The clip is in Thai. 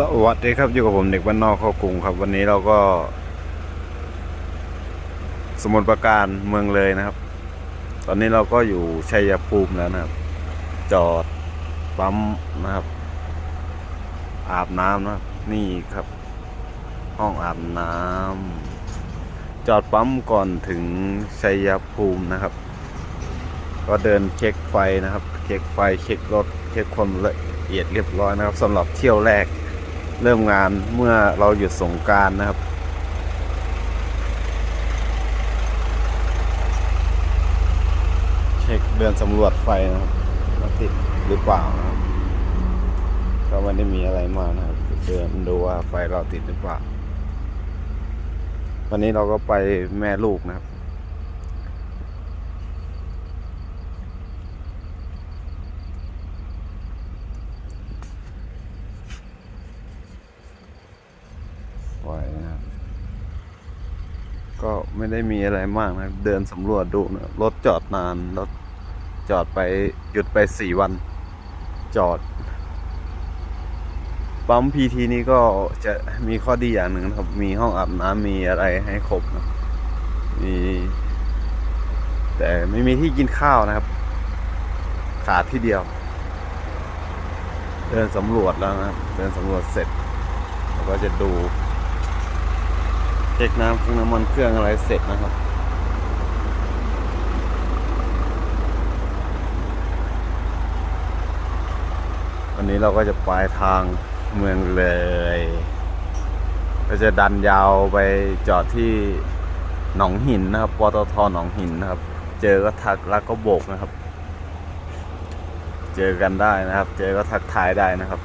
สวัสดีครับอยู่กับผมเด็กบ้านนอกเข้ากรุงครับ วันนี้เราก็ สมุทรปราการเมืองเลยนะครับ ตอนนี้เราก็อยู่ชัยภูมิแล้วนะครับ จอดปั๊มนะครับ อาบน้ำนะครับ นี่ครับ ห้องอาบน้ำจอดปั๊มก่อนถึงชัยภูมินะครับ ก็เดินเช็คไฟนะครับ เช็คไฟเช็ครถเช็คความละเอียดเรียบร้อยนะครับสำหรับเที่ยวแรก เริ่มงานเมื่อเราหยุดสงการนะครับ เช็คเดินสำรวจไฟนะครับว่าติดหรือเปล่านะครับก็ไม่ได้มีอะไรมากนะครับเดินดูว่าไฟเราติดหรือเปล่า วันนี้เราก็ไปแม่ลูกนะครับ ว้นะครับ ก็ไม่ได้มีอะไรมากนะ เดินสำรวจดูนะรถจอดนาน รถจอดไปหยุดไปสี่วัน จอด ปั๊มพีทีนี้ก็จะมีข้อดีอย่างหนึ่งครับ มีห้องอาบน้ำมีอะไรให้ครบนะมีแต่ไม่มีที่กินข้าวนะครับ ขาดที่เดียว เดินสำรวจแล้วนะครับ เดินสำรวจเสร็จ แล้วก็จะดู เช็คน้ำเครื่องน้ำมันเครื่องอะไรเสร็จนะครับวันนี้เราก็จะปลายทางเมืองเลย ก็จะดันยาวไปจอดที่หนองหินนะครับ ปตทหนองหินนะครับ เจอก็ทักแล้วก็โบกนะครับ เจอกันได้นะครับ เจอก็ทักทายได้นะครับ